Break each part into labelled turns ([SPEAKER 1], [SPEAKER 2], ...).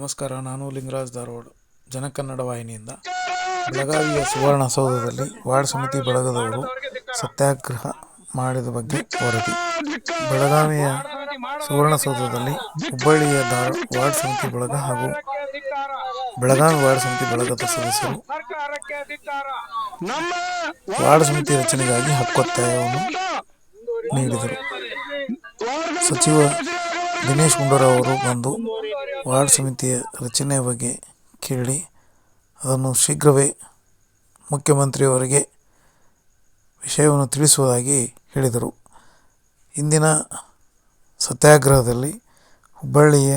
[SPEAKER 1] ನಮಸ್ಕಾರ, ನಾನು ಲಿಂಗರಾಜ್ ಧಾರವಾಡ ಜನಕನ್ನಡ ವಾಹಿನಿಯಿಂದ ಬೆಳಗಾವಿಯ ಸುವರ್ಣಸೌಧದಲ್ಲಿ ವಾರ್ಡ್ ಸಮಿತಿ ಬಳಗದವರು ಸತ್ಯಾಗ್ರಹ ಮಾಡಿದ ಬಗ್ಗೆ ವರದಿ. ಬೆಳಗಾವಿಯ ಸುವರ್ಣಸೌಧದಲ್ಲಿ ಹುಬ್ಬಳ್ಳಿಯ ಧಾರ ವಾರ್ಡ್ ಸಮಿತಿ ಬಳಗ ಹಾಗೂ ಬೆಳಗಾವಿ ವಾರ್ಡ್ ಸಮಿತಿ ಬಳಗದ ಸದಸ್ಯರು ವಾರ್ಡ್ ಸಮಿತಿ ರಚನೆಗಾಗಿ ಹಕ್ಕೊತ್ತಾಯವನ್ನು ನೀಡಿದರು. ಸಚಿವ ದಿನೇಶ್ ಗುಂಡೂರಾವ್ ಅವರು ಬಂದು ವಾರ್ಡ್ ಸಮಿತಿಯ ರಚನೆಯ ಬಗ್ಗೆ ಕೇಳಿ, ಅದನ್ನು ಶೀಘ್ರವೇ ಮುಖ್ಯಮಂತ್ರಿಯವರಿಗೆ ವಿಷಯವನ್ನು ತಿಳಿಸುವುದಾಗಿ ಹೇಳಿದರು. ಇಂದಿನ ಸತ್ಯಾಗ್ರಹದಲ್ಲಿ ಹುಬ್ಬಳ್ಳಿಯ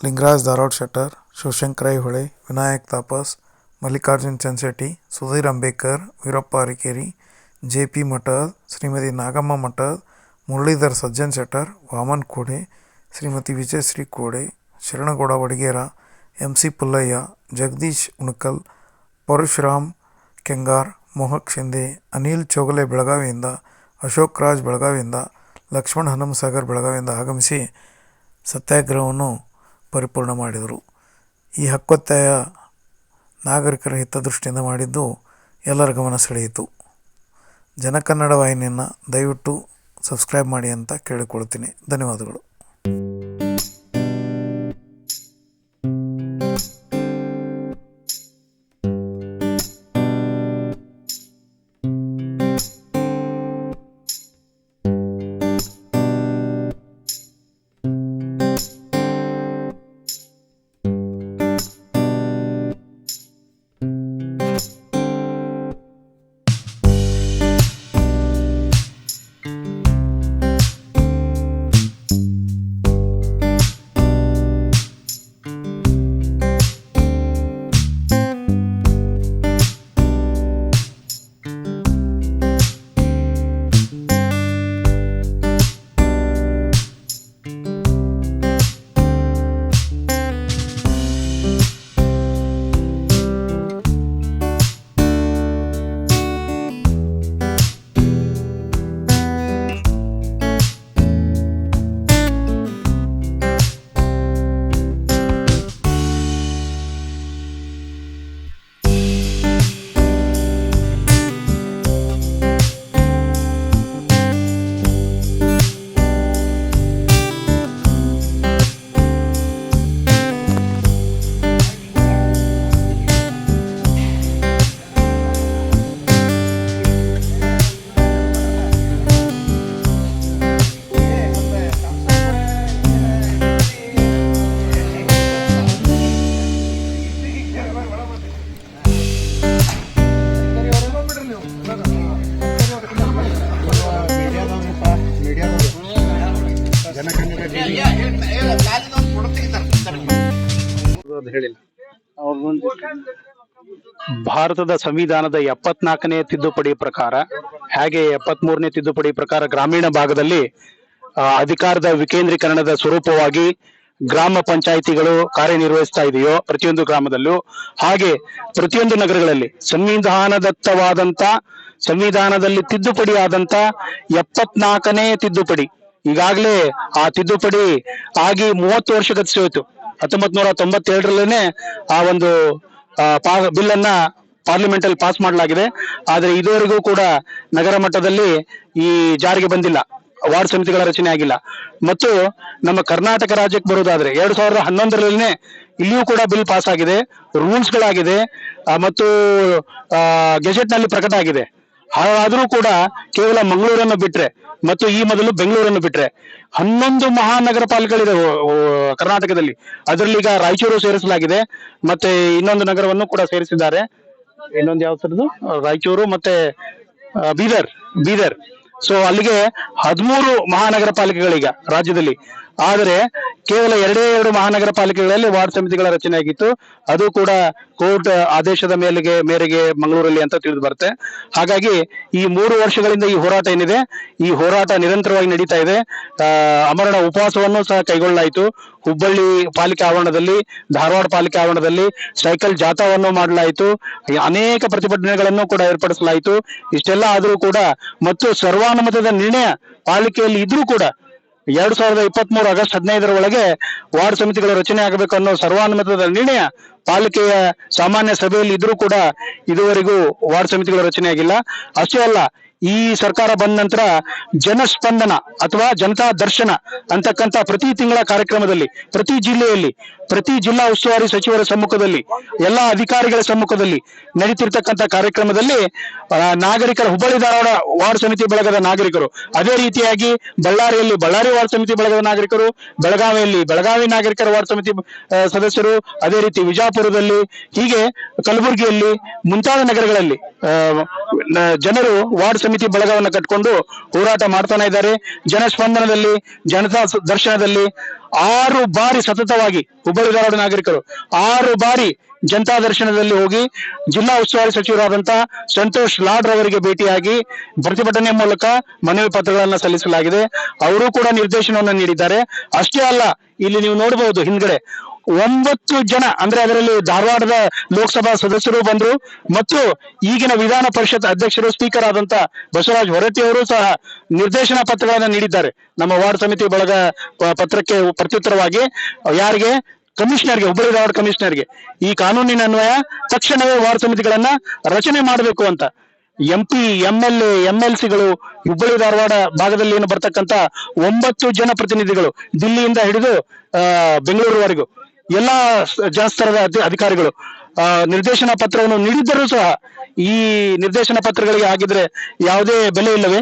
[SPEAKER 1] Lingaraj Dharwad Shettar, Shivashankar Aihole, Vinayak Tapas, Mallikarjun Chanshetti Sudhir Ambekar Veerappa Arikeri J P Mathad, Shrimati Nagamma Mathad Muralidhar, Sajjan Shettar, Vaman Kode, Shrimati Vijayashri Kode, Sharanagouda Vadagera, M C Pullayya, Jagadish Unakal, Parashuram Kengar, Mohak Shinde Anil Chogale ಬೆಳಗಾವಿಯಿಂದ, Ashok Raj ಬೆಳಗಾವಿಯಿಂದ, ಲಕ್ಷ್ಮಣ್ ಹನುಮಸಾಗರ್ ಬೆಳಗಾವಿಯಿಂದ ಆಗಮಿಸಿ ಸತ್ಯಾಗ್ರಹವನ್ನು ಪರಿಪೂರ್ಣ ಮಾಡಿದರು. ಈ ಹಕ್ಕೊತ್ತಾಯ ನಾಗರಿಕರ ಹಿತದೃಷ್ಟಿಯಿಂದ ಮಾಡಿದ್ದು ಎಲ್ಲರ ಗಮನ ಸೆಳೆಯಿತು. ಜನಕನ್ನಡ ವಾಹಿನಿಯನ್ನು ದಯವಿಟ್ಟು ಸಬ್ಸ್ಕ್ರೈಬ್ ಮಾಡಿ ಅಂತ ಕೇಳಿಕೊಳ್ತೀನಿ. ಧನ್ಯವಾದಗಳು.
[SPEAKER 2] ಭಾರತದ ಸಂವಿಧಾನದ ಎಪ್ಪತ್ನಾಲ್ಕನೇ ತಿದ್ದುಪಡಿ ಪ್ರಕಾರ, ಹಾಗೆ ಎಪ್ಪತ್ಮೂರನೇ ತಿದ್ದುಪಡಿ ಪ್ರಕಾರ ಗ್ರಾಮೀಣ ಭಾಗದಲ್ಲಿ ಅಧಿಕಾರದ ವಿಕೇಂದ್ರೀಕರಣದ ಸ್ವರೂಪವಾಗಿ ಗ್ರಾಮ ಪಂಚಾಯಿತಿಗಳು ಕಾರ್ಯನಿರ್ವಹಿಸ್ತಾ ಇದೆಯೋ ಪ್ರತಿಯೊಂದು ಗ್ರಾಮದಲ್ಲೂ, ಹಾಗೆ ಪ್ರತಿಯೊಂದು ನಗರಗಳಲ್ಲಿ ಸಂವಿಧಾನದತ್ತವಾದಂತ, ಸಂವಿಧಾನದಲ್ಲಿ ತಿದ್ದುಪಡಿ ಆದಂತ ಎಪ್ಪತ್ನಾಲ್ಕನೇ ತಿದ್ದುಪಡಿ. ಈಗಾಗಲೇ ಆ ತಿದ್ದುಪಡಿ ಆಗಿ ಮೂವತ್ತು ವರ್ಷ ಗತಿಸಿ ಹೋಯ್ತು ಹತ್ತೊಂಬತ್ ನೂರ ತೊಂಬತ್ತೇಳರಲ್ಲೇನೆ ಆ ಒಂದು ಬಿಲ್ ಅನ್ನ ಪಾರ್ಲಿಮೆಂಟ್ ಅಲ್ಲಿ ಪಾಸ್ ಮಾಡಲಾಗಿದೆ. ಆದ್ರೆ ಇದುವರೆಗೂ ಕೂಡ ನಗರ ಮಟ್ಟದಲ್ಲಿ ಈ ಜಾರಿಗೆ ಬಂದಿಲ್ಲ. ವಾರ್ಡ್ ಸಮಿತಿಗಳ ರಚನೆ ಆಗಿಲ್ಲ. ಮತ್ತು ನಮ್ಮ ಕರ್ನಾಟಕ ರಾಜ್ಯಕ್ಕೆ ಬರೋದಾದ್ರೆ ಎರಡ್ ಸಾವಿರದ ಹನ್ನೊಂದರಲ್ಲೇ ಇಲ್ಲಿಯೂ ಕೂಡ ಬಿಲ್ ಪಾಸ್ ಆಗಿದೆ. ರೂಲ್ಸ್ ಗಳಾಗಿದೆ. ಮತ್ತು ಗೆಜೆಟ್ನಲ್ಲಿ ಪ್ರಕಟ ಆಗಿದೆ. ಆದರೂ ಕೂಡ ಕೇವಲ ಮಂಗಳೂರನ್ನು ಬಿಟ್ರೆ ಮತ್ತು ಈ ಮೊದಲು ಬೆಂಗಳೂರನ್ನು ಬಿಟ್ರೆ ಹನ್ನೊಂದು ಮಹಾನಗರ ಪಾಲಿಕೆಗಳಿದೆ ಕರ್ನಾಟಕದಲ್ಲಿ. ಅದರಲ್ಲಿ ಈಗ ರಾಯಚೂರು ಸೇರಿಸಲಾಗಿದೆ. ಮತ್ತೆ ಇನ್ನೊಂದು ನಗರವನ್ನು ಕೂಡ ಸೇರಿಸಿದ್ದಾರೆ. ಇನ್ನೊಂದು ಯಾವ ಥರದ್ದು ರಾಯಚೂರು ಮತ್ತೆ ಬೀದರ್ ಬೀದರ್. ಸೊ ಅಲ್ಲಿಗೆ ಹದಿಮೂರು ಮಹಾನಗರ ಪಾಲಿಕೆಗಳೀಗ ರಾಜ್ಯದಲ್ಲಿ ಆದರೆ ಕೇವಲ ಎರಡೇ ಎರಡು ಮಹಾನಗರ ಪಾಲಿಕೆಗಳಲ್ಲಿ ವಾರ್ಡ್ ಸಮಿತಿಗಳ ರಚನೆ ಆಗಿತ್ತು. ಅದು ಕೂಡ ಕೋರ್ಟ್ ಆದೇಶದ ಮೇಲೆಗೆ, ಮೇರೆಗೆ ಮಂಗಳೂರಲ್ಲಿ ಅಂತ ತಿಳಿದು ಬರುತ್ತೆ. ಹಾಗಾಗಿ ಈ ಮೂರು ವರ್ಷಗಳಿಂದ ಈ ಹೋರಾಟ ಏನಿದೆ, ಈ ಹೋರಾಟ ನಿರಂತರವಾಗಿ ನಡೀತಾ ಇದೆ. ಅಮರಣ ಉಪವಾಸವನ್ನು ಸಹ ಕೈಗೊಳ್ಳಲಾಯಿತು. ಹುಬ್ಬಳ್ಳಿ ಪಾಲಿಕೆ ಆವರಣದಲ್ಲಿ, ಧಾರವಾಡ ಪಾಲಿಕೆ ಆವರಣದಲ್ಲಿ ಸೈಕಲ್ ಜಾಥಾವನ್ನು ಮಾಡಲಾಯಿತು. ಅನೇಕ ಪ್ರತಿಭಟನೆಗಳನ್ನು ಕೂಡ ಏರ್ಪಡಿಸಲಾಯಿತು. ಇಷ್ಟೆಲ್ಲ ಆದರೂ ಕೂಡ ಮತ್ತು ಸರ್ವಾನುಮತದ ನಿರ್ಣಯ ಪಾಲಿಕೆಯಲ್ಲಿ ಇದ್ರೂ ಕೂಡ ಎರಡ್ ಸಾವಿರದ ಇಪ್ಪತ್ತ್ ಮೂರು ಆಗಸ್ಟ್ ಹದಿನೈದರ ಒಳಗೆ ವಾರ್ಡ್ ಸಮಿತಿಗಳು ರಚನೆ ಆಗಬೇಕು ಅನ್ನೋ ಸರ್ವಾನುಮತದ ನಿರ್ಣಯ ಪಾಲಿಕೆಯ ಸಾಮಾನ್ಯ ಸಭೆಯಲ್ಲಿ ಇದ್ರೂ ಕೂಡ ಇದುವರೆಗೂ ವಾರ್ಡ್ ಸಮಿತಿಗಳು ರಚನೆ ಆಗಿಲ್ಲ. ಅಷ್ಟೇ ಅಲ್ಲ ಈ ಸರ್ಕಾರ ಬಂದ ನಂತರ ಜನಸ್ಪಂದನ ಅಥವಾ ಜನತಾ ದರ್ಶನ ಅಂತಕ್ಕಂಥ ಪ್ರತಿ ತಿಂಗಳ ಕಾರ್ಯಕ್ರಮದಲ್ಲಿ, ಪ್ರತಿ ಜಿಲ್ಲೆಯಲ್ಲಿ, ಪ್ರತಿ ಜಿಲ್ಲಾ ಉಸ್ತುವಾರಿ ಸಚಿವರ ಸಮ್ಮುಖದಲ್ಲಿ, ಎಲ್ಲಾ ಅಧಿಕಾರಿಗಳ ಸಮ್ಮುಖದಲ್ಲಿ ನಡೀತಿರ್ತಕ್ಕಂಥ ಕಾರ್ಯಕ್ರಮದಲ್ಲಿ ನಾಗರಿಕರ ಹುಬ್ಬಳ್ಳಿ ಧಾರವಾಡ ವಾರ್ಡ್ ಸಮಿತಿ ಬಳಗದ ನಾಗರಿಕರು, ಅದೇ ರೀತಿಯಾಗಿ ಬಳ್ಳಾರಿಯಲ್ಲಿ ಬಳ್ಳಾರಿ ವಾರ್ಡ್ ಸಮಿತಿ ಬಳಗದ ನಾಗರಿಕರು, ಬೆಳಗಾವಿಯಲ್ಲಿ ಬೆಳಗಾವಿ ನಾಗರಿಕರ ವಾರ್ಡ್ ಸಮಿತಿ ಸದಸ್ಯರು, ಅದೇ ರೀತಿ ವಿಜಾಪುರದಲ್ಲಿ, ಹೀಗೆ ಕಲಬುರಗಿಯಲ್ಲಿ ಮುಂತಾದ ನಗರಗಳಲ್ಲಿ ಜನರು ವಾರ್ಡ್ ಸಮಿತಿ ಬಳಗವನ್ನು ಕಟ್ಕೊಂಡು ಹೋರಾಟ ಮಾಡ್ತಾನೆ ಇದ್ದಾರೆ. ಜನಸ್ಪಂದನದಲ್ಲಿ, ಜನತಾ ದರ್ಶನದಲ್ಲಿ ಆರು ಬಾರಿ ಸತತವಾಗಿ ಹುಬ್ಬಳ್ಳಿ ಧಾರವಾಡ ನಾಗರಿಕರು ಆರು ಬಾರಿ ಜನತಾ ದರ್ಶನದಲ್ಲಿ ಹೋಗಿ ಜಿಲ್ಲಾ ಉಸ್ತುವಾರಿ ಸಚಿವರಾದಂತಹ ಸಂತೋಷ್ ಲಾಡ್ ರವರಿಗೆ ಭೇಟಿಯಾಗಿ ಪ್ರತಿಭಟನೆ ಮೂಲಕ ಮನವಿ ಪತ್ರಗಳನ್ನ ಸಲ್ಲಿಸಲಾಗಿದೆ. ಅವರು ಕೂಡ ನಿರ್ದೇಶನವನ್ನು ನೀಡಿದ್ದಾರೆ. ಅಷ್ಟೇ ಅಲ್ಲ, ಇಲ್ಲಿ ನೀವು ನೋಡಬಹುದು ಹಿಂದ್ಗಡೆ ಒಂಬತ್ತು ಜನ, ಅಂದ್ರೆ ಅದರಲ್ಲಿ ಧಾರವಾಡದ ಲೋಕಸಭಾ ಸದಸ್ಯರು ಬಂದ್ರು, ಮತ್ತು ಈಗಿನ ವಿಧಾನ ಪರಿಷತ್ ಅಧ್ಯಕ್ಷರು, ಸ್ಪೀಕರ್ ಆದಂತ ಬಸವರಾಜ್ ಹೊರಟ್ಟಿ ಅವರು ಸಹ ನಿರ್ದೇಶನ ಪತ್ರಗಳನ್ನು ನೀಡಿದ್ದಾರೆ. ನಮ್ಮ ವಾರ್ಡ್ ಸಮಿತಿ ಬಳಗ ಪತ್ರಕ್ಕೆ ಪ್ರತ್ಯುತ್ತರವಾಗಿ, ಯಾರಿಗೆ? ಕಮಿಷನರ್ಗೆ, ಹುಬ್ಬಳ್ಳಿ ಧಾರವಾಡ ಕಮಿಷನರ್ಗೆ. ಈ ಕಾನೂನಿನ ಅನ್ವಯ, ತಕ್ಷಣವೇ ವಾರ್ಡ್ ಸಮಿತಿಗಳನ್ನ ರಚನೆ ಮಾಡಬೇಕು ಅಂತ. M P M L A M L ಸಿಗಳು Hubballi Dharwad ಭಾಗದಲ್ಲಿ ಏನು ಬರ್ತಕ್ಕಂತ ಒಂಬತ್ತು ಜನಪ್ರತಿನಿಧಿಗಳು ದಿಲ್ಲಿಯಿಂದ ಹಿಡಿದು ಬೆಂಗಳೂರುವರೆಗೂ. ಎಲ್ಲಾ ಜಾಸ್ತರದ ಅಧಿಕಾರಿಗಳು ನಿರ್ದೇಶನ ಪತ್ರವನ್ನು ನೀಡಿದ್ದರೂ ಸಹ ಈ ನಿರ್ದೇಶನ ಪತ್ರಗಳಿಗೆ ಆಗಿದ್ರೆ ಯಾವುದೇ ಬೆಲೆ ಇಲ್ಲವೇ?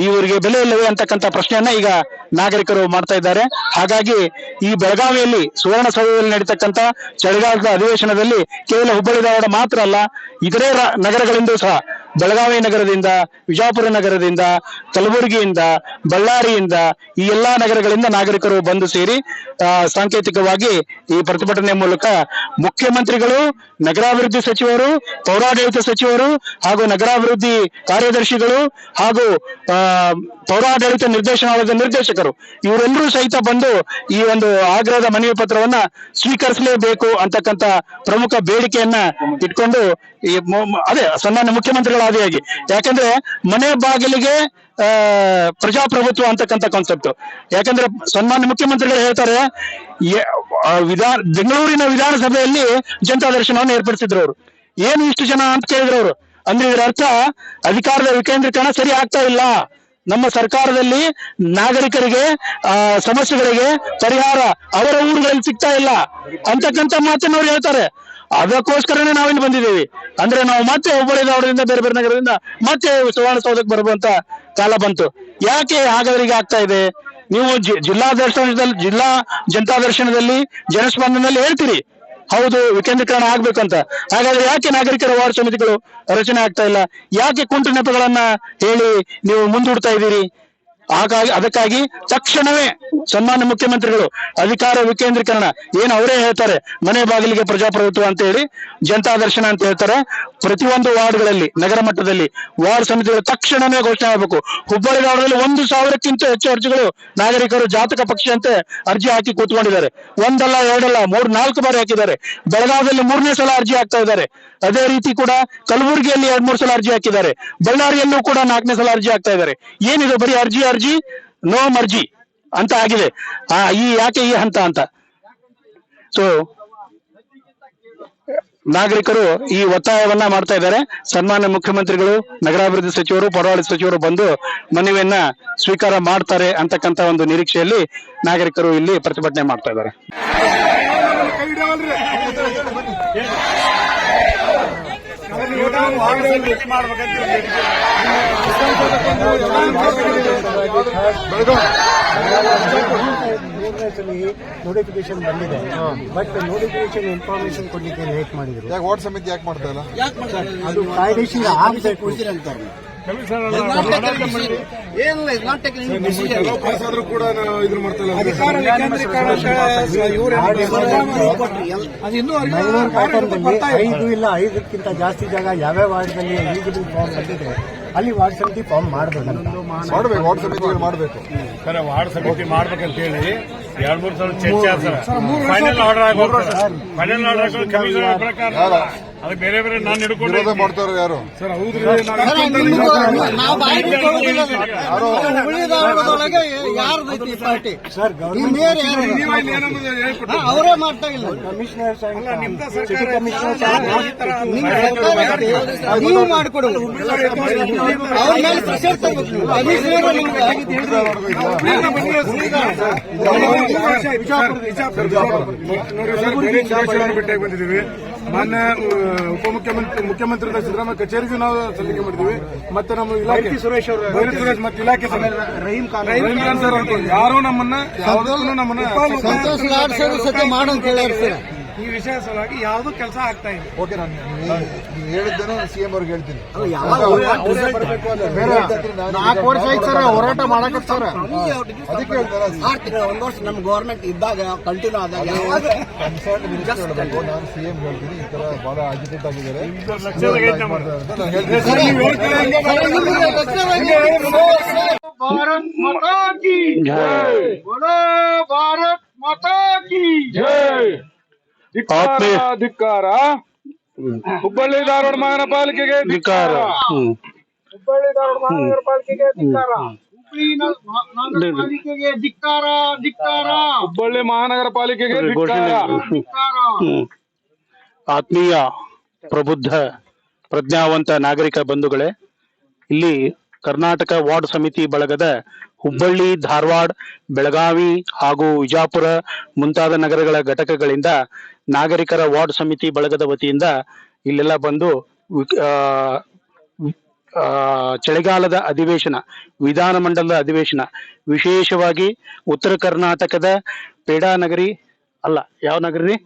[SPEAKER 2] ಇವರಿಗೆ ಬೆಲೆ ಇಲ್ಲವೇ ಅಂತಕ್ಕಂತ ಪ್ರಶ್ನೆಯನ್ನ ಈಗ ನಾಗರಿಕರು ಮಾಡ್ತಾ ಇದ್ದಾರೆ. ಹಾಗಾಗಿ ಈ ಬೆಳಗಾವಿಯಲ್ಲಿ, ಸುವರ್ಣಸೌಧದಲ್ಲಿ ನಡೀತಕ್ಕಂತ ಚಳಿಗಾಲದ ಅಧಿವೇಶನದಲ್ಲಿ ಕೇವಲ ಹುಬ್ಬಳ್ಳಿ ಧಾರವಾಡ ಮಾತ್ರ ಅಲ್ಲ, ಇತರೆ ನಗರಗಳಿಂದ ಸಹ ಬೆಳಗಾವಿ ನಗರದಿಂದ, ವಿಜಾಪುರ ನಗರದಿಂದ, ಕಲಬುರಗಿಯಿಂದ, ಬಳ್ಳಾರಿಯಿಂದ ಈ ಎಲ್ಲಾ ನಗರಗಳಿಂದ ನಾಗರಿಕರು ಬಂದು ಸೇರಿ ಸಾಂಕೇತಿಕವಾಗಿ ಈ ಪ್ರತಿಭಟನೆ ಮೂಲಕ ಮುಖ್ಯಮಂತ್ರಿಗಳು, ನಗರಾಭಿವೃದ್ಧಿ ಸಚಿವರು, ಪೌರಾಡಳಿತ ಸಚಿವರು ಹಾಗೂ ನಗರಾಭಿವೃದ್ಧಿ ಕಾರ್ಯದರ್ಶಿಗಳು ಹಾಗೂ ಪೌರಾಡಳಿತ ನಿರ್ದೇಶನಾಲಯದ ನಿರ್ದೇಶಕರು ಇವರೆಲ್ಲರೂ ಸಹಿತ ಬಂದು ಈ ಒಂದು ಆಗ್ರಹದ ಮನವಿ ಪತ್ರವನ್ನ ಸ್ವೀಕರಿಸಲೇಬೇಕು ಅಂತಕ್ಕಂತ ಪ್ರಮುಖ ಬೇಡಿಕೆಯನ್ನ ಇಟ್ಕೊಂಡು ಅದೇ ಸನ್ಮಾನ್ಯ ಮುಖ್ಯಮಂತ್ರಿಗಳ ಆದಿಯಾಗಿ ಯಾಕಂದ್ರೆ ಮನೆ ಬಾಗಿಲಿಗೆ ಪ್ರಜಾಪ್ರಭುತ್ವ ಅಂತಕ್ಕಂಥ ಕಾನ್ಸೆಪ್ಟ್ ಯಾಕಂದ್ರೆ ಸನ್ಮಾನ್ಯ ಮುಖ್ಯಮಂತ್ರಿಗಳು ಹೇಳ್ತಾರೆ ವಿಧಾನ, ಬೆಂಗಳೂರಿನ ವಿಧಾನಸಭೆಯಲ್ಲಿ ಜನತಾ ದರ್ಶನವನ್ನು ಏರ್ಪಡಿಸಿದ್ರು ಅವರು. ಏನು ಇಷ್ಟು ಜನ ಅಂತ ಕೇಳಿದ್ರು ಅವರು. ಅಂದ್ರೆ ಇದರ ಅರ್ಥ, ಅಧಿಕಾರದ ವಿಕೇಂದ್ರೀಕರಣ ಸರಿ ಆಗ್ತಾ ಇಲ್ಲ. ನಮ್ಮ ಸರ್ಕಾರದಲ್ಲಿ ನಾಗರಿಕರಿಗೆ, ಆ, ಸಮಸ್ಯೆಗಳಿಗೆ ಪರಿಹಾರ ಅವರ ಊರುಗಳಲ್ಲಿ ಸಿಗ್ತಾ ಇಲ್ಲ. ಅಂತಕ್ಕಂಥ ಮಾತನ್ನ ಅವ್ರು ಹೇಳ್ತಾರೆ. ಅದಕ್ಕೋಸ್ಕರನೇ ನಾವಿಲ್ಲಿ ಬಂದಿದ್ದೀವಿ. ಅಂದ್ರೆ ನಾವು ಮತ್ತೆ ಹುಬ್ಬಳ್ಳಿ ಧಾರವಾಡದಿಂದ ಬೇರೆ ಬೇರೆ ನಗರದಿಂದ ಮತ್ತೆ ಸುವರ್ಣಸೌಧಕ್ಕೆ ಬರುವಂತ ಕಾಲ ಬಂತು. ಯಾಕೆ ಹಾಗಾದ್ರಿಗೆ ಆಗ್ತಾ ಇದೆ? ನೀವು ಜಿಲ್ಲಾ ದರ್ಶನದಲ್ಲಿ, ಜಿಲ್ಲಾ ಜನತಾ ದರ್ಶನದಲ್ಲಿ ಜನಸ್ಪಂದನದಲ್ಲಿ ಹೇಳ್ತೀರಿ. ಹೌದು, ವಿಕೇಂದ್ರೀಕರಣ ಆಗ್ಬೇಕಂತ. ಹಾಗಾದ್ರೆ ಯಾಕೆ ನಾಗರಿಕರ ವಾರ್ಡ್ ಸಮಿತಿಗಳು ರಚನೆ ಆಗ್ತಾ ಇಲ್ಲ? ಯಾಕೆ ಕುಂಟು ನೆಪಗಳನ್ನ ಹೇಳಿ ನೀವು ಮುಂದೂಡ್ತಾ ಇದ್ದೀರಿ? ಹಾಗಾಗಿ ಅದಕ್ಕಾಗಿ ತಕ್ಷಣವೇ ಸನ್ಮಾನ್ಯ ಮುಖ್ಯಮಂತ್ರಿಗಳು ಅಧಿಕಾರ ವಿಕೇಂದ್ರೀಕರಣ ಏನು ಅವರೇ ಹೇಳ್ತಾರೆ, ಮನೆ ಬಾಗಿಲಿಗೆ ಪ್ರಜಾಪ್ರಭುತ್ವ ಅಂತ ಹೇಳಿ ಜನತಾ ದರ್ಶನ ಅಂತ ಹೇಳ್ತಾರೆ. ಪ್ರತಿಯೊಂದು ವಾರ್ಡ್ಗಳಲ್ಲಿ, ನಗರ ಮಟ್ಟದಲ್ಲಿ ವಾರ್ಡ್ ಸಮಿತಿಗಳು ತಕ್ಷಣವೇ ಘೋಷಣೆ ಆಗಬೇಕು. ಹುಬ್ಬಳ್ಳಿ ವಾರ್ಡ್ನಲ್ಲಿ ಒಂದು ಸಾವಿರಕ್ಕಿಂತ ಹೆಚ್ಚು ಅರ್ಜಿಗಳು ನಾಗರಿಕರು ಜಾತಕ ಪಕ್ಷಿಯಂತೆ ಅರ್ಜಿ ಹಾಕಿ ಕೂತ್ಕೊಂಡಿದ್ದಾರೆ. ಒಂದಲ್ಲ, ಎರಡಲ್ಲ, ಮೂರ್, ನಾಲ್ಕು ಬಾರಿ ಹಾಕಿದ್ದಾರೆ. ಬೆಳಗಾವಿಯಲ್ಲಿ ಮೂರನೇ ಸಲ ಅರ್ಜಿ ಹಾಕ್ತಾ ಇದ್ದಾರೆ. ಅದೇ ರೀತಿ ಕೂಡ ಕಲಬುರಗಿಯಲ್ಲಿ ಎರಡ್, ಮೂರು ಸಲ ಅರ್ಜಿ ಹಾಕಿದ್ದಾರೆ. ಬಳ್ಳಾರಿಯಲ್ಲೂ ಕೂಡ ನಾಲ್ಕನೇ ಸಲ ಅರ್ಜಿ ಹಾಕ್ತಾ ಇದ್ದಾರೆ. ಏನಿದೆ ಬರೀ ಅರ್ಜಿ ಅರ್ಜಿ ನೋ ಮರ್ಜಿ ಅಂತ ಆಗಿದೆ. ಆ, ಈ ಯಾಕೆ ಈ ಹಂತ ಅಂತ? ಸೊ ನಾಗರಿಕರು ಈ ಒತ್ತಾಯವನ್ನ ಮಾಡ್ತಾ ಇದ್ದಾರೆ. ಸನ್ಮಾನ್ಯ ಮುಖ್ಯಮಂತ್ರಿಗಳು, ನಗರಾಭಿವೃದ್ಧಿ ಸಚಿವರು ಪೌರಾಡಳಿತ ಸಚಿವರು ಬಂದು ಮನವಿಯನ್ನ ಸ್ವೀಕಾರ ಮಾಡ್ತಾರೆ ಅಂತಕ್ಕಂತ ಒಂದು ನಿರೀಕ್ಷೆಯಲ್ಲಿ ನಾಗರಿಕರು ಇಲ್ಲಿ ಪ್ರತಿಭಟನೆ ಮಾಡ್ತಾ ಇದ್ದಾರೆ.
[SPEAKER 3] ನೋಟಿಫಿಕೇಶನ್ ಬಂದಿದೆ. ಬಟ್ ನೋಟಿಫಿಕೇಶನ್ ಇನ್ಫಾರ್ಮೇಶನ್ ಕೊಡ್ಲಿಕ್ಕೆ ಲೇಟ್ ಮಾಡಿದ್ರು.
[SPEAKER 4] ಯಾಕೆ ವಾರ್ಡ್ ಸಮಿತಿ ಯಾಕೆ ಮಾಡ್ತಾ ಇಲ್ಲ?
[SPEAKER 3] ಅದು ಕಾಯ್ದೆಶೀಲ ಆಗ್ಬೇಕು.
[SPEAKER 4] ಆದ್ರೂ
[SPEAKER 3] ಐದು ಇಲ್ಲ ಐದಕ್ಕಿಂತ ಜಾಸ್ತಿ ಜಾಗ ಯಾವ್ಯಾವ ವಾರ್ಡ್ನಲ್ಲಿ ಎಲಿಜಿಬಲ್ ಫಾರ್ಮ್ ಬಂದಿದೆ ಅಲ್ಲಿ ವಾರ್ಡ್ ಸಮಿತಿ ಫಾರ್ಮ್ ಮಾಡಬೇಕು
[SPEAKER 4] ಮಾಡ್ಬೇಕು ವಾರ್ಡ್ ಸಮಿತಿ ಮಾಡಬೇಕು.
[SPEAKER 5] ಸರ್ ವಾರ್ಡ್ ಸಮಿತಿ ಮಾಡ್ಬೇಕಂತ ಹೇಳಿ ಎರಡ್ ಮೂರು ಸಲ ಚರ್ಚೆ ಆಗ್ತಾರೆ ಸರ್. ಫೈನಲ್ ಆರ್ಡರ್ ಆಗೋದು ಫೈನಲ್ ಆರ್ಡರ್ ಕಮಿಷನರ್ ಪ್ರಕಾರ ಅದು ಬೇರೆ ಬೇರೆ ನಾನು ಹಿಡ್ಕೊಂಡು
[SPEAKER 4] ವಿರೋಧ ಮಾಡ್ತಾರ ಯಾರು?
[SPEAKER 5] ಸರ್ ಹೌದ್ರಿ
[SPEAKER 3] ನಾವು ಬಾಯಿ ಬಿಟ್ಕೊಳ್ಳೋದಿಲ್ಲ ಸರ್. ಹುಬ್ಬಳ್ಳಿ ಧಾರವಾಡದೊಳಗೆ ಯಾರ್ದೈತಿ ಈ ಪಾರ್ಟಿ?
[SPEAKER 4] ಸರ್
[SPEAKER 3] ಈ ಮೇಯರ್ ಯಾರು? ಹಾ, ಅವರೇ ಮಾಡ್ತಾ ಇಲ್ಲ. ಕಮಿಷನರ್. ನೀವು ಮಾಡಿಕೊಡು. ಅವ್ರ ಮೇಲೆ ಪ್ರೆಷರ್ ತರಬೇಕು ಬಿಟ್ಟಾಗ ಕಮಿಷನರ್ ನಿಮ್ಗೆ
[SPEAKER 5] ನೋಡಿ ಸರ್ ಬಂದಿದ್ದೀವಿ. ಮಾನ್ಯ ಉಪಮುಖ್ಯಮಂತ್ರಿ ಮುಖ್ಯಮಂತ್ರಿ ಸಿದ್ದರಾಮಯ್ಯ ಕಚೇರಿಗೂ ನಾವು ಸಲ್ಲಿಕೆ ಮಾಡಿದ್ವಿ ಮತ್ತೆ ನಮ್ಮ ಇಲಾಖೆ
[SPEAKER 3] ಸುರೇಶ್ ಅವರು
[SPEAKER 5] ಸುರೇಶ್ ಮತ್ತೆ ಇಲಾಖೆ ರಹೀಮ್
[SPEAKER 3] ರಹೀಂ ಖಾನ್
[SPEAKER 5] ರಹೀಂ ಖಾನ್ ಸರ್ ಅಂತ ಯಾರು ನಮ್ಮನ್ನ ಯಾವುದಕ್ಕೂ ನಮ್ಮನ್ನ
[SPEAKER 3] ಸಂತೋಷ್ ಲಾಡ್ ಸರ್ ಸತ್ಯ ಮಾಡಂತ ಹೇಳ್ಯಾರ ಸರ್
[SPEAKER 5] ಈ ವಿಷಯ ಸಲುವಾಗಿ ಯಾವ್ದು ಕೆಲಸ ಆಗ್ತಾ ಇಲ್ಲ.
[SPEAKER 4] ಓಕೆ ನಾನು ನೀವು ಹೇಳಿದ್ದೇನೆ ಸಿಎಂ ಅವ್ರಿಗೆ ಹೇಳ್ತೀನಿ.
[SPEAKER 3] ನಾಲ್ಕು ವರ್ಷ ಆಯ್ತು ಸರ್ ಹೋರಾಟ ಸರ್.
[SPEAKER 4] ಅದಕ್ಕೆ ಹೇಳ್ತಾರೆ
[SPEAKER 3] ಒಂದು ವರ್ಷ ನಮ್ ಗೌರ್ಮೆಂಟ್ ಇದ್ದಾಗ ಕಂಟಿನ್ಯೂ ಆದಾಗ ಯಾವಾಗ
[SPEAKER 4] ನಾನು ಸಿಎಂ ಹೇಳ್ತೀನಿ. ಈ ತರ ಬಹಳ ಅಜಿಟೇಟ್ ಆಗಿದ್ದಾರೆ.
[SPEAKER 5] ಭಾರತ ನಮ್ಮ
[SPEAKER 3] ಮಾತಾ ಕಿ ಬೋಲೋ ಭಾರತ್ ಮಾತಾ ಕಿ
[SPEAKER 2] ಆತ್ಮೀಯ
[SPEAKER 5] ಧಿಕ್ಕಾರ ಹುಬ್ಬಳ್ಳಿ ಧಾರವಾಡ ಮಹಾನಗರ ಪಾಲಿಕೆಗೆ
[SPEAKER 2] ಧಿಕ್ಕಾರ.
[SPEAKER 5] ಹುಬ್ಬಳ್ಳಿ ಧಾರವಾಡ ಮಹಾನಗರ ಪಾಲಿಕೆಗೆ ಧಿಕ್ಕಾರ.
[SPEAKER 3] ಪಾಲಿಕೆಗೆ ಧಿಕ್ಕಾರ ಧಿಕ್ಕಾರ.
[SPEAKER 5] ಹುಬ್ಬಳ್ಳಿ ಮಹಾನಗರ ಪಾಲಿಕೆಗೆ
[SPEAKER 3] ಧಿಕ್ಕಾರ.
[SPEAKER 2] ಆತ್ಮೀಯ ಪ್ರಬುದ್ಧ ಪ್ರಜ್ಞಾವಂತ ನಾಗರಿಕ ಬಂಧುಗಳೇ ಇಲ್ಲಿ ಕರ್ನಾಟಕ ವಾರ್ಡ್ ಸಮಿತಿ ಬಳಗದ ಹುಬ್ಬಳ್ಳಿ ಧಾರವಾಡ ಬೆಳಗಾವಿ ಹಾಗೂ ವಿಜಾಪುರ ಮುಂತಾದ ನಗರಗಳ ಘಟಕಗಳಿಂದ ನಾಗರಿಕರ ವಾರ್ಡ್ ಸಮಿತಿ ಬಳಗದ ವತಿಯಿಂದ ಇಲ್ಲೆಲ್ಲ ಬಂದು ಚಳಿಗಾಲದ ಅಧಿವೇಶನ ವಿಧಾನಮಂಡಲದ ಅಧಿವೇಶನ, ವಿಶೇಷವಾಗಿ ಉತ್ತರ ಕರ್ನಾಟಕದ ಪೇಡಾ ನಗರಿ, ಅಲ್ಲ, ಯಾವ ನಗರಿ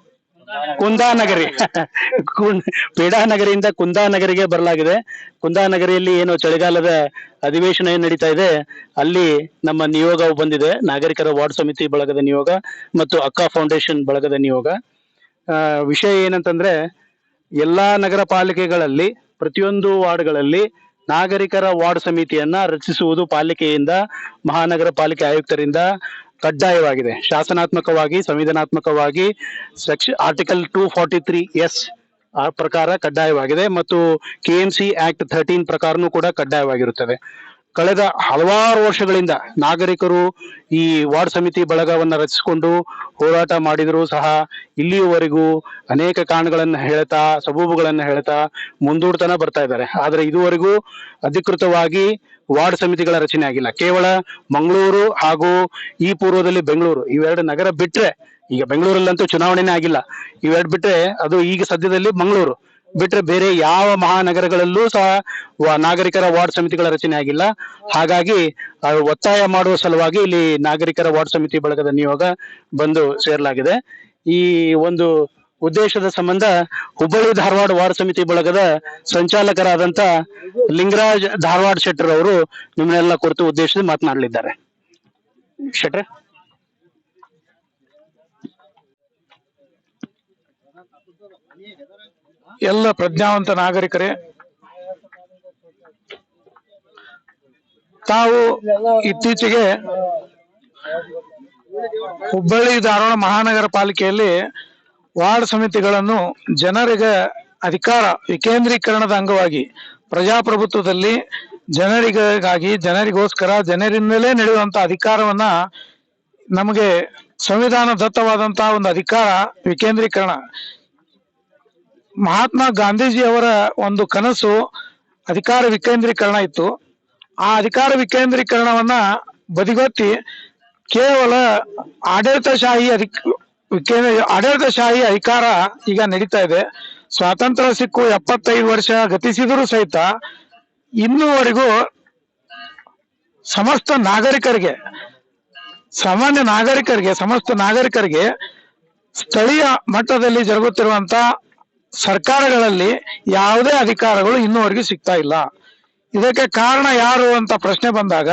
[SPEAKER 2] ಕುಂದಾನಗರಿ ನಗರಿಯಿಂದ ಪೇಡಾನಗರಿಯಿಂದ ಕುಂದಾನಗರಿಗೆ ಬರಲಾಗಿದೆ. ಕುಂದಾನಗರಿಯಲ್ಲಿ ಏನು ಚಳಿಗಾಲದ ಅಧಿವೇಶನ ಏನ್ ನಡೀತಾ ಇದೆ, ಅಲ್ಲಿ ನಮ್ಮ ನಿಯೋಗವು ಬಂದಿದೆ, ನಾಗರಿಕರ ವಾರ್ಡ್ ಸಮಿತಿ ಬಳಗದ ನಿಯೋಗ ಮತ್ತು ಅಕ್ಕ ಫೌಂಡೇಶನ್ ಬಳಗದ ನಿಯೋಗ. ವಿಷಯ ಏನಂತಂದ್ರೆ ಎಲ್ಲಾ ನಗರ ಪಾಲಿಕೆಗಳಲ್ಲಿ, ಪ್ರತಿಯೊಂದು ವಾರ್ಡ್ಗಳಲ್ಲಿ ನಾಗರಿಕರ ವಾರ್ಡ್ ಸಮಿತಿಯನ್ನ ರಚಿಸುವುದು ಪಾಲಿಕೆಯಿಂದ, ಮಹಾನಗರ ಪಾಲಿಕೆ ಆಯುಕ್ತರಿಂದ ಕಡ್ಡಾಯವಾಗಿದೆ. ಶಾಸನಾತ್ಮಕವಾಗಿ, ಸಂವಿಧಾನಾತ್ಮಕವಾಗಿ, section, article two forty three S ಆ ಪ್ರಕಾರ ಕಡ್ಡಾಯವಾಗಿದೆ ಮತ್ತು K M C act thirteen ಪ್ರಕಾರನೂ ಕೂಡ ಕಡ್ಡಾಯವಾಗಿರುತ್ತದೆ. ಕಳೆದ ಹಲವಾರು ವರ್ಷಗಳಿಂದ ನಾಗರಿಕರು ಈ ವಾರ್ಡ್ ಸಮಿತಿ ಬಳಗವನ್ನು ರಚಿಸಿಕೊಂಡು ಹೋರಾಟ ಮಾಡಿದರೂ ಸಹ ಇಲ್ಲಿಯವರೆಗೂ ಅನೇಕ ಕಾರಣಗಳನ್ನು ಹೇಳ್ತಾ, ಸಬೂಬುಗಳನ್ನು ಹೇಳ್ತಾ ಮುಂದೂಡ್ತಾನೆ ಬರ್ತಾ ಇದ್ದಾರೆ. ಆದರೆ ಇದುವರೆಗೂ ಅಧಿಕೃತವಾಗಿ ವಾರ್ಡ್ ಸಮಿತಿಗಳ ರಚನೆ ಆಗಿಲ್ಲ. ಕೇವಲ ಮಂಗಳೂರು ಹಾಗೂ ಈ ಪೂರ್ವದಲ್ಲಿ ಬೆಂಗಳೂರು ಇವೆರಡು ನಗರ ಬಿಟ್ರೆ ಈಗ ಬೆಂಗಳೂರಲ್ಲಂತೂ ಚುನಾವಣೆನೇ ಆಗಿಲ್ಲ. ಇವೆರಡು ಬಿಟ್ರೆ ಅದು ಈಗ ಸದ್ಯದಲ್ಲಿ ಮಂಗಳೂರು. ಬಿಟ್ರೆ ಬೇರೆ ಯಾವ ಮಹಾನಗರಗಳಲ್ಲೂ ಸಹ ನಾಗರಿಕರ ವಾರ್ಡ್ ಸಮಿತಿಗಳ ರಚನೆ ಆಗಿಲ್ಲ. ಹಾಗಾಗಿ ಒತ್ತಾಯ ಮಾಡುವ ಸಲುವಾಗಿ ಇಲ್ಲಿ ನಾಗರಿಕರ ವಾರ್ಡ್ ಸಮಿತಿ ಬಳಗದ ನಿಯೋಗ ಬಂದು ಸೇರಲಾಗಿದೆ. ಈ ಒಂದು ಉದ್ದೇಶದ ಸಂಬಂಧ ಹುಬ್ಬಳ್ಳಿ ಧಾರವಾಡ ವಾರ್ಡ್ ಸಮಿತಿ ಬಳಗದ ಸಂಚಾಲಕರಾದಂತ ಲಿಂಗರಾಜ್ ಧಾರವಾಡ ಶೆಟ್ಟರ್ ಅವರು ನಿಮ್ಮನ್ನೆಲ್ಲ ಕುರಿತು ಉದ್ದೇಶಿಸಿ ಮಾತನಾಡಲಿದ್ದಾರೆ. ಶೆಟ್ರೆ
[SPEAKER 6] ಎಲ್ಲ ಪ್ರಜ್ಞಾವಂತ ನಾಗರಿಕರೇ, ತಾವು ಇತ್ತೀಚೆಗೆ ಹುಬ್ಬಳ್ಳಿ ಧಾರವಾಡ ಮಹಾನಗರ ಪಾಲಿಕೆಯಲ್ಲಿ ವಾರ್ಡ್ ಸಮಿತಿಗಳನ್ನು ಜನರಿಗೆ ಅಧಿಕಾರ ವಿಕೇಂದ್ರೀಕರಣದ ಅಂಗವಾಗಿ ಪ್ರಜಾಪ್ರಭುತ್ವದಲ್ಲಿ ಜನರಿಗಾಗಿ, ಜನರಿಗೋಸ್ಕರ, ಜನರಿಂದಲೇ ನಡೆಯುವಂತ ಅಧಿಕಾರವನ್ನ ನಮಗೆ ಸಂವಿಧಾನ ದತ್ತವಾದಂತಹ ಒಂದು ಅಧಿಕಾರ ವಿಕೇಂದ್ರೀಕರಣ ಮಹಾತ್ಮ ಗಾಂಧೀಜಿ ಅವರ ಒಂದು ಕನಸು ಅಧಿಕಾರ ವಿಕೇಂದ್ರೀಕರಣ ಇತ್ತು. ಆ ಅಧಿಕಾರ ವಿಕೇಂದ್ರೀಕರಣವನ್ನ ಬದಿಗೊತ್ತಿ ಕೇವಲ ಆಡಳಿತಶಾಹಿ ಅಧಿಕ ಆಡಳಿತಶಾಹಿ ಅಧಿಕಾರ ಈಗ ನಡೀತಾ ಇದೆ. ಸ್ವಾತಂತ್ರ್ಯ ಸಿಕ್ಕು ಎಪ್ಪತ್ತೈದು ವರ್ಷ ಗತಿಸಿದರೂ ಸಹಿತ ಇನ್ನೂವರೆಗೂ ಸಮಸ್ತ ನಾಗರಿಕರಿಗೆ, ಸಾಮಾನ್ಯ ನಾಗರಿಕರಿಗೆ, ಸಮಸ್ತ ನಾಗರಿಕರಿಗೆ ಸ್ಥಳೀಯ ಮಟ್ಟದಲ್ಲಿ ಜರುಗುತ್ತಿರುವಂತ ಸರ್ಕಾರಗಳಲ್ಲಿ ಯಾವುದೇ ಅಧಿಕಾರಗಳು ಇನ್ನೂವರೆಗೂ ಸಿಗ್ತಾ ಇಲ್ಲ. ಇದಕ್ಕೆ ಕಾರಣ ಯಾರು ಅಂತ ಪ್ರಶ್ನೆ ಬಂದಾಗ,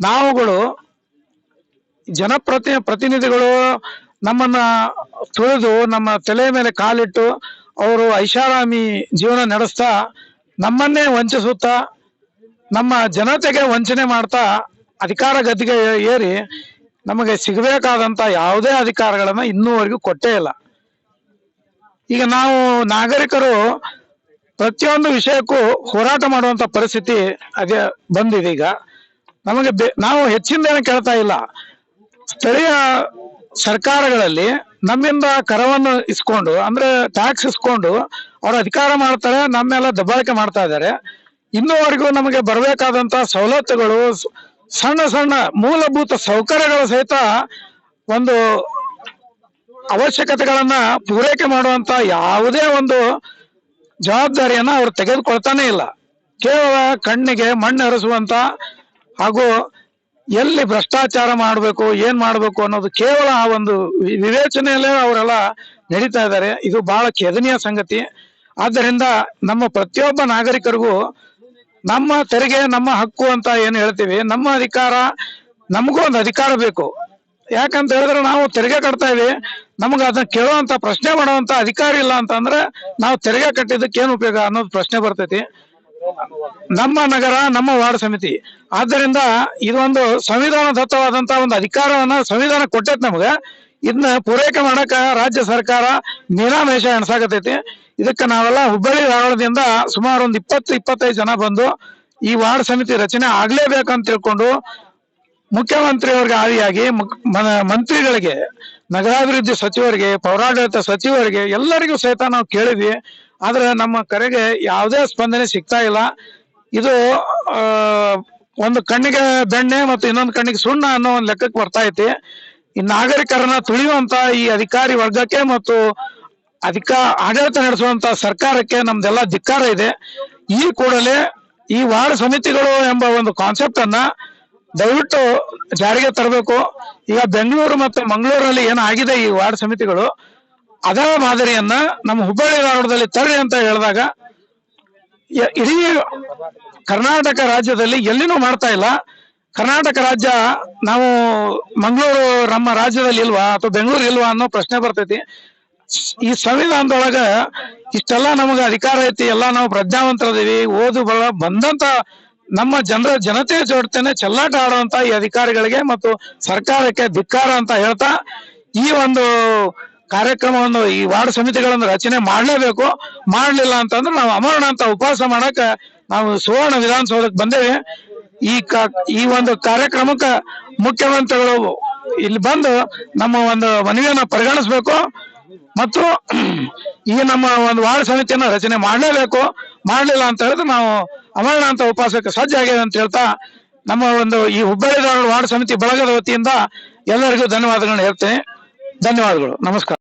[SPEAKER 6] ನಾವುಗಳು ಜನಪ್ರತಿ, ಪ್ರತಿನಿಧಿಗಳು ನಮ್ಮನ್ನ ತುಳಿದು ನಮ್ಮ ತಲೆ ಮೇಲೆ ಕಾಲಿಟ್ಟು ಅವರು ಐಷಾರಾಮಿ ಜೀವನ ನಡೆಸ್ತಾ ನಮ್ಮನ್ನೇ ವಂಚಿಸುತ್ತಾ, ನಮ್ಮ ಜನತೆಗೆ ವಂಚನೆ ಮಾಡ್ತಾ ಅಧಿಕಾರ ಗದ್ದಿಗೆ ಏರಿ ನಮಗೆ ಸಿಗಬೇಕಾದಂತ ಯಾವುದೇ ಅಧಿಕಾರಗಳನ್ನ ಇನ್ನೂವರೆಗೂ ಕೊಟ್ಟೇ ಇಲ್ಲ. ಈಗ ನಾವು ನಾಗರಿಕರು ಪ್ರತಿಯೊಂದು ವಿಷಯಕ್ಕೂ ಹೋರಾಟ ಮಾಡುವಂತ ಪರಿಸ್ಥಿತಿ ಅದೇ ಬಂದಿದೆ ಈಗ. ನಮಗೆ ನಾವು ನಾವು ಹೆಚ್ಚಿಂದೇನು ಕೇಳ್ತಾ ಇಲ್ಲ. ಸ್ಥಳೀಯ ಸರ್ಕಾರಗಳಲ್ಲಿ ನಮ್ಮಿಂದ ಕರವನ್ನು ಇಸ್ಕೊಂಡು, ಅಂದ್ರೆ ಟ್ಯಾಕ್ಸ್ ಇಸ್ಕೊಂಡು ಅವ್ರ ಅಧಿಕಾರ ಮಾಡ್ತಾರೆ, ನಮ್ಮೆಲ್ಲ ದಬ್ಬಾಳಿಕೆ ಮಾಡ್ತಾ ಇದ್ದಾರೆ. ಇನ್ನೂವರೆಗೂ ನಮಗೆ ಬರಬೇಕಾದಂತ ಸವಲತ್ತುಗಳು ಸಣ್ಣ ಸಣ್ಣ ಮೂಲಭೂತ ಸೌಕರ್ಯಗಳು ಸಹಿತ ಒಂದು ಅವಶ್ಯಕತೆಗಳನ್ನ ಪೂರೈಕೆ ಮಾಡುವಂತ ಯಾವುದೇ ಒಂದು ಜವಾಬ್ದಾರಿಯನ್ನ ಅವ್ರು ತೆಗೆದುಕೊಳ್ತಾನೆ ಇಲ್ಲ. ಕೇವಲ ಕಣ್ಣಿಗೆ ಮಣ್ಣು ಹರಿಸುವಂತ ಹಾಗೂ ಎಲ್ಲಿ ಭ್ರಷ್ಟಾಚಾರ ಮಾಡಬೇಕು, ಏನ್ ಮಾಡಬೇಕು ಅನ್ನೋದು ಕೇವಲ ಆ ಒಂದು ವಿವೇಚನೆಯಲ್ಲೇ ಅವರೆಲ್ಲ ನಡೀತಾ ಇದ್ದಾರೆ. ಇದು ಬಹಳ ಖೇದನೀಯ ಸಂಗತಿ. ಆದ್ದರಿಂದ ನಮ್ಮ ಪ್ರತಿಯೊಬ್ಬ ನಾಗರಿಕರಿಗೂ ನಮ್ಮ ತೆರಿಗೆ, ನಮ್ಮ ಹಕ್ಕು ಅಂತ ಏನು ಹೇಳ್ತೀವಿ, ನಮ್ಮ ಅಧಿಕಾರ, ನಮಗೂ ಒಂದು ಅಧಿಕಾರ ಬೇಕು. ಯಾಕಂತ ಹೇಳಿದ್ರೆ ನಾವು ತೆರಿಗೆ ಕಟ್ತಾ ಇದೀವಿ ನಮ್ಗೆ ಅದನ್ನ ಕೇಳುವಂತ ಪ್ರಶ್ನೆ ಮಾಡುವಂತ ಅಧಿಕಾರ ಇಲ್ಲ ಅಂತಂದ್ರೆ ನಾವು ತೆರಿಗೆ ಕಟ್ಟಿದ್ದಕ್ಕೆ ಏನು ಉಪಯೋಗ ಅನ್ನೋದು ಪ್ರಶ್ನೆ ಬರ್ತೈತಿ. ನಮ್ಮ ನಗರ, ನಮ್ಮ ವಾರ್ಡ್ ಸಮಿತಿ. ಆದ್ದರಿಂದ ಇದೊಂದು ಸಂವಿಧಾನದತ್ತವಾದಂತ ಒಂದು ಅಧಿಕಾರವನ್ನ ಸಂವಿಧಾನ ಕೊಟ್ಟೈತಿ ನಮ್ಗೆ. ಇದನ್ನ ಪೂರೈಕೆ ಮಾಡಕ ರಾಜ್ಯ ಸರ್ಕಾರ ಮೀನಾಮೇಷ ಎಣಸಾಕತೈತಿ ಇದಕ್ಕೆ ನಾವೆಲ್ಲ ಹುಬ್ಬಳ್ಳಿ, ಧಾರವಾಡದಿಂದ ಸುಮಾರು ಒಂದು ಇಪ್ಪತ್ತು, ಇಪ್ಪತ್ತೈದು ಜನ ಬಂದು ಈ ವಾರ್ಡ್ ಸಮಿತಿ ರಚನೆ ಆಗ್ಲೇಬೇಕಂತ ತಿಳ್ಕೊಂಡು ಮುಖ್ಯಮಂತ್ರಿಯವರಿಗೆ ಮ- ಮಂತ್ರಿಗಳಿಗೆ, ನಗರಾಭಿವೃದ್ಧಿ ಸಚಿವರಿಗೆ, ಪೌರಾಡಳಿತ ಸಚಿವರಿಗೆ ಎಲ್ಲರಿಗೂ ಸಹಿತ ನಾವು ಕೇಳಿದ್ವಿ. ಆದ್ರೆ ನಮ್ಮ ಕರೆಗೆ ಯಾವುದೇ ಸ್ಪಂದನೆ ಸಿಗ್ತಾ ಇಲ್ಲ. ಇದು ಒಂದು ಕಣ್ಣಿಗೆ ಬೆಣ್ಣೆ ಮತ್ತು ಇನ್ನೊಂದು ಕಣ್ಣಿಗೆ ಸುಣ್ಣ ಅನ್ನೋ ಒಂದು ಲೆಕ್ಕಕ್ಕೆ ಬರ್ತಾ ಐತಿ. ಈ ನಾಗರಿಕರನ್ನ ತುಳಿಯುವಂತ ಈ ಅಧಿಕಾರಿ ವರ್ಗಕ್ಕೆ ಮತ್ತು ಅಧಿಕ, ಆಡಳಿತ ನಡೆಸುವಂತ ಸರ್ಕಾರಕ್ಕೆ ನಮ್ದೆಲ್ಲ ಧಿಕ್ಕಾರ ಇದೆ. ಈ ಕೂಡಲೇ ಈ ವಾರ್ಡ್ ಸಮಿತಿಗಳು ಎಂಬ ಒಂದು ಕಾನ್ಸೆಪ್ಟ್ ಅನ್ನ ದಯವಿಟ್ಟು ಜಾರಿಗೆ ತರಬೇಕು. ಈಗ ಬೆಂಗಳೂರು ಮತ್ತು ಮಂಗಳೂರಲ್ಲಿ ಆಗಿದೆ ಈ ವಾರ್ಡ್ ಸಮಿತಿಗಳು, ಅದರ ಮಾದರಿಯನ್ನ ನಮ್ಮ ಹುಬ್ಬಳ್ಳಿ ಧಾರವಾಡದಲ್ಲಿ ತರ್ರಿ ಅಂತ ಹೇಳಿದಾಗ ಇಡೀ ಕರ್ನಾಟಕ ರಾಜ್ಯದಲ್ಲಿ ಎಲ್ಲಿನೂ ಮಾಡ್ತಾ ಇಲ್ಲ. ಕರ್ನಾಟಕ ರಾಜ್ಯ ನಾವು ಮಂಗಳೂರು ನಮ್ಮ ರಾಜ್ಯದಲ್ಲಿ ಇಲ್ವಾ ಅಥವಾ ಬೆಂಗಳೂರು ಇಲ್ವಾ ಅನ್ನೋ ಪ್ರಶ್ನೆ ಬರ್ತೈತಿ. ಈ ಸಂವಿಧಾನದೊಳಗ ಇಷ್ಟೆಲ್ಲ ನಮಗ ಅಧಿಕಾರ ಐತಿ, ಎಲ್ಲ ನಾವು ಪ್ರಜ್ಞಾವಂತರದೀವಿ ಓದು ಬರ ಬಂದಂತ ನಮ್ಮ ಜನರ ಜನತೆಯ ಜೊತೆನೆ ಚೆಲ್ಲಾಟ ಆಡುವಂತ ಈ ಅಧಿಕಾರಿಗಳಿಗೆ ಮತ್ತು ಸರ್ಕಾರಕ್ಕೆ ಧಿಕ್ಕಾರ ಅಂತ ಹೇಳ್ತಾ ಈ ಒಂದು ಕಾರ್ಯಕ್ರಮವನ್ನು, ಈ ವಾರ್ಡ್ ಸಮಿತಿಗಳನ್ನು ರಚನೆ ಮಾಡಲೇಬೇಕು. ಮಾಡಲಿಲ್ಲ ಅಂತಂದ್ರೆ ನಾವು ಅಮರಣ ಅಂತ ಉಪವಾಸ ಮಾಡಕ ನಾವು ಸುವರ್ಣ ವಿಧಾನಸೌಧಕ್ಕೆ ಬಂದೇವೆ. ಈ ಈ ಒಂದು ಕಾರ್ಯಕ್ರಮಕ್ಕೆ ಮುಖ್ಯಮಂತ್ರಿಗಳು ಇಲ್ಲಿ ಬಂದು ನಮ್ಮ ಒಂದು ಮನವಿಯನ್ನು ಪರಿಗಣಿಸ್ಬೇಕು. ಮತ್ತು ಈ ನಮ್ಮ ಒಂದು ವಾರ್ಡ್ ಸಮಿತಿಯನ್ನು ರಚನೆ ಮಾಡಲೇಬೇಕು. ಮಾಡಲಿಲ್ಲ ಅಂತ ಹೇಳಿದ್ರೆ ನಾವು ಅಮರಣ ಅಂತ ಉಪವಾಸಕ್ಕೆ ಆಗಿದೆ ಅಂತ ಹೇಳ್ತಾ ನಮ್ಮ ಒಂದು ಈ ಹುಬ್ಬಳ್ಳಿ ವಾರ್ಡ್ ಸಮಿತಿ ಬಳಗದ ವತಿಯಿಂದ ಎಲ್ಲರಿಗೂ ಧನ್ಯವಾದಗಳನ್ನ ಹೇಳ್ತೇನೆ. ಧನ್ಯವಾದಗಳು. ನಮಸ್ಕಾರ.